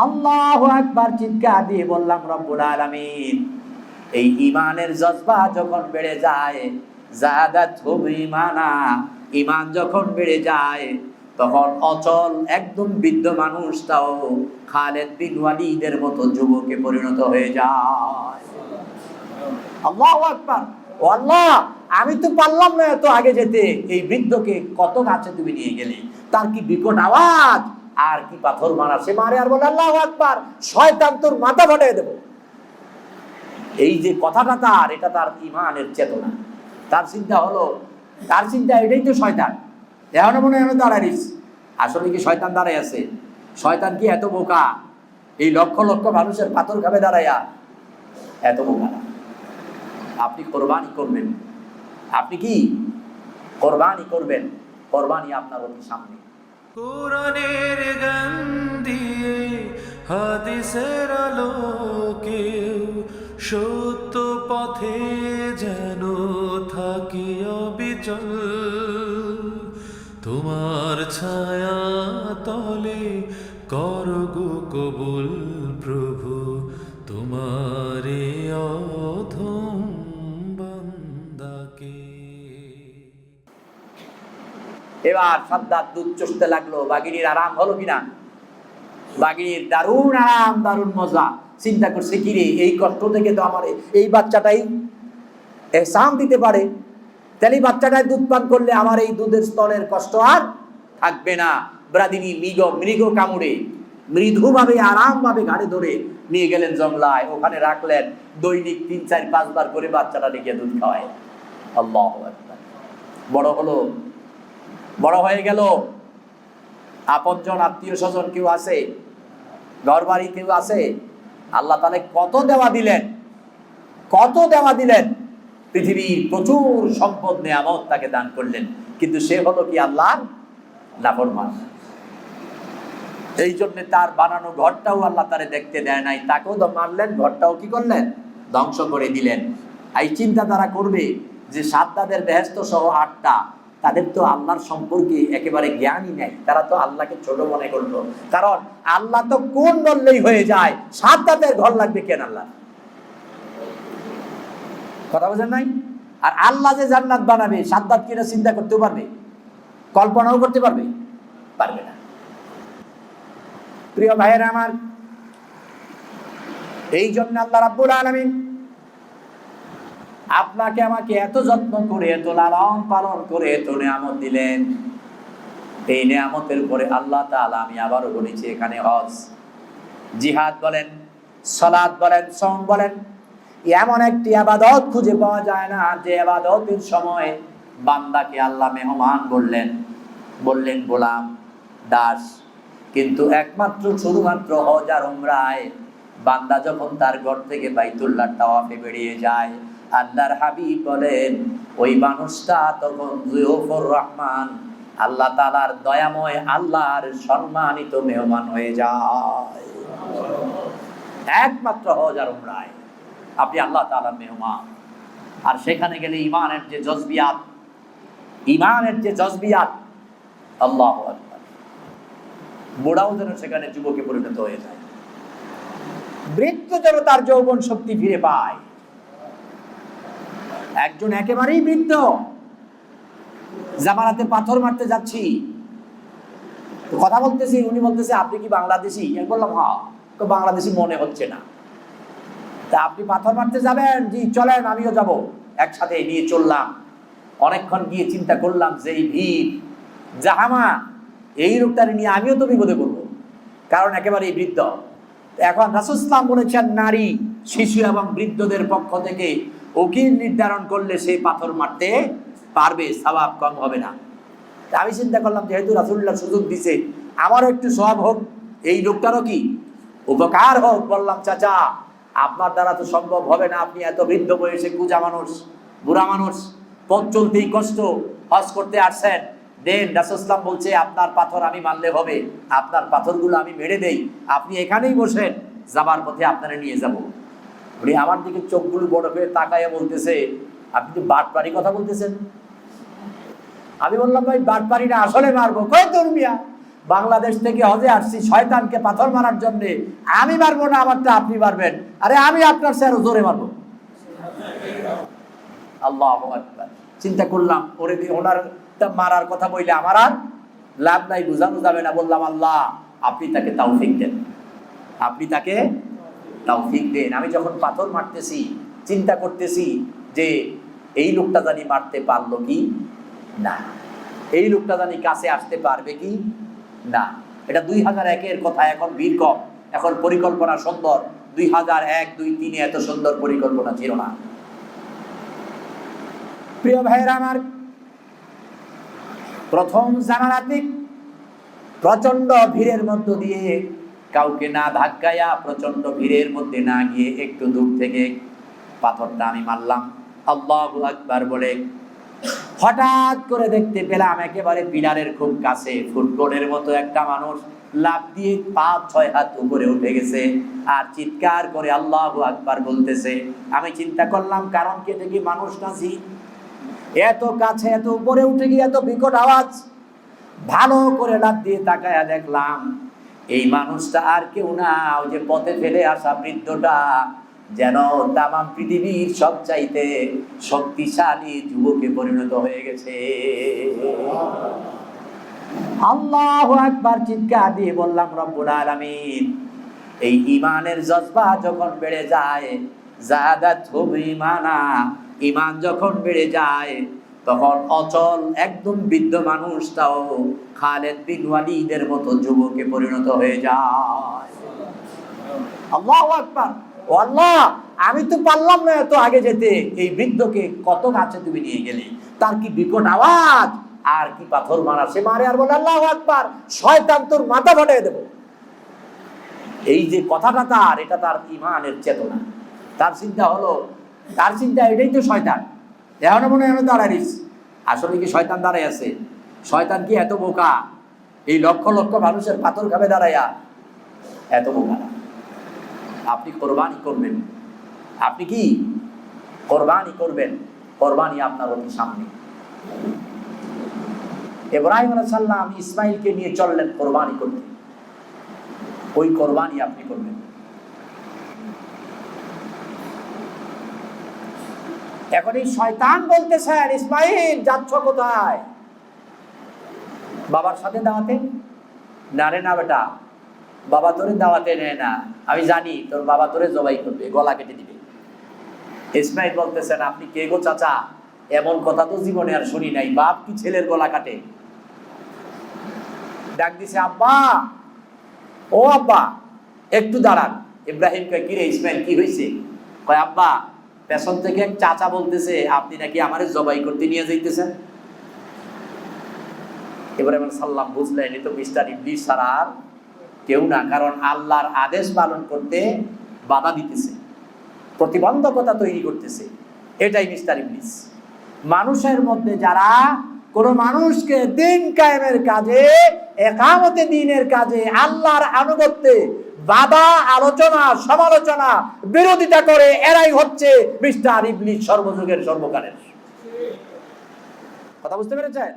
আল্লাহ একবার চিৎকার দিয়ে বললাম, রব্বুল আলামিন। এই ইমানের যখন বেড়ে যায় ইমানা যখন বেড়ে যায়, তখন অচল একদম বৃদ্ধ মানুষটাও খালেদ বিন ওয়ালিদের মতো যুবকে পরিণত হয়ে যায়। আল্লাহ ও আল্লাহ, আমি তো পারলাম না এত আগে যেতে। এই বৃদ্ধকে কত কাছে তুমি নিয়ে গেলে? তার কি বিকট আওয়াজ? আর কি পাথর মারা সে মারে আর বলে, আল্লাহ আকবার, শয়তান তোর মাথা ফাটিয়ে দেবো। এই যে কথাটা তার, এটা তার ইমানের চেতনা। তার চিন্তা হলো, তার চিন্তা এটাই তো শয়তান। এখনও মনে হয় দাঁড়াইস আসলে কি শয়তান দাঁড়াই আছে? শয়তান কি এত বোকা? এই লক্ষ লক্ষ মানুষের পাথর খাবে দাঁড়াইয়া? এত বোকা। আপনি কোরবানি করবেন। আপনি কি? কোরবানি করবেন। কোরবানি আপনার অতি সামনে। কোরআনের গান দিয়ে হাদিসের আলোকে সত্য পথে যেন থাকি অবিচল। তোমার ছায়া তলে করগু কবুল প্রভু, তোমারে এবার সাদ্দাত দুধ চষতে লাগল। বাগিনীর আরাম হলো কিনা? বাগিনীর দারুণ আরাম, দারুণ মজা। চিন্তা করছে, কি রে, এই কষ্ট থেকে তো আমার এই- বাচ্চাটাই এহসান দিতে পারে। তাহলে বাচ্চাটাই দুধ পান করলে আমার এই দুধের স্তনের কষ্ট আর থাকবে না। ব্রাদিনী মৃগ মৃগ কামড়ে মৃদুভাবে, আরামভাবে ঘাড়ে ধরে নিয়ে গেলেন জমলায় ওখানে রাখলেন দৈনিক তিন, চার, পাঁচবার করে বাচ্চাটা ডেকে দুধ খাওয়ায়। আল্লাহ বড় হলো বড় হয়ে গেল। আপনজন আত্মীয় স্বজন কেউ আছে? ঘর বাড়ি কেউ আছে? আল্লাহ তাহলে কত দেওয়া দিলেন? কত দেওয়া দিলেন? পৃথিবীর প্রচুর সম্পদ নেয়ামত তাকে দান করলেন। কিন্তু সে হলো কি আল্লাহ লাফরমান এই জন্য তার বানানো ঘরটাও আল্লাহ তারে দেখতে দেয় নাই। তাকেও তো মারলেন, ঘরটাও কি করলেন? ধ্বংস করে দিলেন। এই চিন্তা তারা করবে যে সাদ্দাদের বেহেস্ত সহ আটটা তাদের তো আল্লাহর সম্পর্কে একেবারে জ্ঞানই নেই। তারা তো আল্লাহকে ছোট মনে করল। কারণ আল্লাহ তো কোন বললেই হয়ে যায় সাদ্দাদের ঘর লাগবে কেন আল্লাহ? কথা বোঝেন নাই? আর আল্লাহ যে জান্নাত বানাবে সাদ্দাত কিনা চিন্তা করতেও পারবে? কল্পনাও করতে পারবে? পারবে না। প্রিয় ভাইয়েরা আমার, এই জন্য আল্লাহ রাব্বুল আলামিন আপনাকে আমাকে এত যত্ন করে, এত লালন পালন করে, এত নিয়ামত দিলেন। এই নিয়ামতের পরে আল্লাহ তাআলা, আমি আবারও বলেছি এখানে হজ। জিহাদ বলেন, সালাত বলেন সং বলেন, এমন একটি আবাদত খুঁজে পাওয়া যায় না যে আবাদতের সময় বান্দাকে আল্লাহ মেহমান বললেন। বললেন, গোলাম, দাস। কিন্তু একমাত্র, শুধুমাত্র হজ আর উমরায় বান্দা যখন তার ঘর থেকে বাইতুল্লাহ তাওয়াফে বেরিয়ে যায় আল্লাহর হাবিব বলেন, ওই মানুষটা তখন জুয়ফর রহমান। আল্লাহ তালার দয়াময়, আল্লাহর সম্মানিত মেহমান হয়ে যায়। একমাত্র হজ আর উমরায়। আপনি আল্লাহ তালার মেহমান। আর সেখানে গেলে ইমানের যে জজবিয়াত, ইমানের যে জজবিয়াত, আল্লাহ বুড়াও যেন সেখানে যুবকে পরিণত হয়ে যায়। বৃদ্ধ যেন তার যৌবন শক্তি ফিরে পায়। একজন একেবারেই বৃদ্ধ। জামানাতে পাথর মারতে যাচ্ছি। কথা বলতেছি, উনি বলতেছে, আপনি কি বাংলাদেশি? আমি বললাম হ্যাঁ তো বাংলাদেশি মনে হচ্ছে না। তা আপনি পাথর মারতে যাবেন? জি, চলেন, আমিও যাব। একসাথে নিয়ে চললাম। অনেকক্ষণ গিয়ে চিন্তা করলাম যে এই ভিড়, জাহামা, এই রোগটারে নিয়ে আমিও তো বিপদে পড়ব। কারণ একেবারে বৃদ্ধ। এখন রাসুসলাম বলেছেন, নারী, শিশু এবং বৃদ্ধদের পক্ষ থেকে উকিল নির্ধারণ করলে সে পাথর মারতে পারবে, স্বভাব কম হবে না। আমি চিন্তা করলাম, যেহেতু রাসুল্লাহ সুযোগ দিছে, আমারও একটু সব হোক, এই লোকটারও কি? উপকার হোক, বললাম, চাচা, আপনার দ্বারা তো সম্ভব হবে না, আপনি এত বৃদ্ধ বয়সে কুজা মানুষ, বুড়া মানুষ, পথ চলতেই কষ্ট, হজ করতে আসছেন। দেন রাসুসলাম বলছে, আপনার পাথর আমি মানলে হবে, আপনার পাথরগুলো আমি মেরে দেই, আপনি এখানেই বসেন, যাবার পথে আপনারা নিয়ে যাব। উনি আমার দিকে চোখগুলো বড় করে তাকাইয়া বলতেছে, আপনি তো বাটপাড়ি কথা বলতেছেন। আমি বললাম, ভাই না, আসলে মারবো। তোর মিয়া? বাংলাদেশ থেকে হজে আসছি, শয়তানকে পাথর মারার জন্য। আমি মারবো না, আমারটা আপনি মারবেন। আরে, আমি আপনার স্যার জোরে মারবো। আল্লাহ চিন্তা করলাম, ওরে দিয়ে ওনার মারার কথা বললে আমার আর লাভ নাই, বোঝানো যাবে না। বললাম, আল্লাহ, আপনি তাকে তাও দেন। আপনি তাকে তাওফিক দেন। আমি যখন পাথর মারতেছি, চিন্তা করতেছি যে এই লোকটা জানি মারতে পারল কি? না। এই লোকটা জানি কাছে আসতে পারবে কি? না। এটা দুই হাজার একের কথা, এখন ভিড় কম। এখন পরিকল্পনা সুন্দর। দুই হাজার এক, দুই তিনে এত সুন্দর পরিকল্পনা ছিল না। প্রিয় ভাইয়েরা আমার, প্রথম জানালাতে প্রচণ্ড ভিড়ের মধ্য দিয়ে কাউকে না ধাক্কায়া প্রচণ্ড ভিড়ের মধ্যে না গিয়ে একটু দূর থেকে পাথরটা আমি মারলাম। আল্লাহু আকবার বলে, হঠাৎ করে দেখতে পেলাম একেবারে পিলারের খুব কাছে, ফুটবলের মতো একটা মানুষ লাভ দিয়ে পাঁচ ছয় হাত উপরে উঠে গেছে আর চিৎকার করে আল্লাহ আকবার বলতেছে, আমি চিন্তা করলাম, কারণ কি কি মানুষ নাছি এত কাছে, এত উপরে উঠে গিয়ে এত বিকট আওয়াজ। ভালো করে লাভ দিয়ে তাকায়া দেখলাম এই মানুষটা আর কেউ না, ওই যে পথে ফেলে আসা বৃদ্ধটা যেন তামাম পৃথিবীর সব চাইতে শক্তিশালী যুবকে পরিণত হয়ে গেছে। আল্লাহ একবার চিৎকার দিয়ে বললাম, রব্বুল আলামিন। এই ইমানের জজবা যখন বেড়ে যায় জাদাত ইমানা ইমান যখন বেড়ে যায় তখন অচল একদম বৃদ্ধ মানুষটাও খালেদ বিন ওয়ালিদের মতো যুবকে পরিণত হয়ে যায়। আল্লাহ আকবার। ও আল্লাহ, আমি তো পারলাম না এত আগে যেতে। এই বৃদ্ধকে কত কাছে তুমি নিয়ে গেলে? তার কি বিকট আওয়াজ? আর কি পাথর মারা? সে মারে আর বলে, আল্লাহ আকবার, শয়তান তোর মাথা ফাটিয়ে দেবো। এই যে কথাটা তার, এটা তার ইমানের চেতনা। তার চিন্তা হলো, তার চিন্তা এটাই তো শয়তান। এখনও মনে হয় দাঁড়াইস আসলে কি শয়তান দাঁড়াই আছে? শয়তান কি এত বোকা? এই লক্ষ লক্ষ মানুষের পাথর খাবে দাঁড়াইয়া। এত বোকা না। আপনি কোরবানি করবেন। আপনি কি কোরবানি করবেন? কোরবানি আপনার অতি সামনে। এব্রাহিম সাল্লাম ইসমাইলকে নিয়ে চললেন কোরবানি করতে। ওই কোরবানি আপনি করবেন। এখন এই শয়তান বলতেছেন ইসমাইল, যাচ্ছ কোথায়? বাবার সাথে দাওয়াতে না রে না বেটা, বাবা তোরে দাওয়াতে নেয় না। আমি জানি তোর বাবা তোরে জবাই করবে, গলা কেটে দিবে। ইসমাইল বলতেছেন, আপনি কে গো চাচা? এমন কথা তো জীবনে আর শুনি নাই। বাপ কি ছেলের গলা কাটে? ডাক দিছে, আব্বা, ও আব্বা, একটু দাঁড়ান। ইব্রাহিম কয় কিরে ইসমাইল, কি হয়েছে কয়, আব্বা পেছন থেকে এক চাচা বলতেছে, আপনি নাকি আমারে জবাই করতে নিয়ে যাইতেছেন? ইব্রাহিম সাল্লাম বুঝলেন তো মিস্টার ইবলিস ছাড়া আর কেউ না, কারণ আল্লাহর আদেশ পালন করতে বাধা দিতেছে, প্রতিবন্ধকতা তৈরি করতেছে। এটাই মিস্টার ইবলিস। মানুষের মধ্যে যারা, কোন মানুষকে দিন কায়েমের কাজে একামতে দিনের কাজে আল্লাহর আনুগত্যে বাধা আলোচনা সমালোচনা বিরোধিতা করে এরাই হচ্ছে মিস্টার ইবলি সর্বযুগের সর্বকালের। কথা বুঝতে পেরেছেন?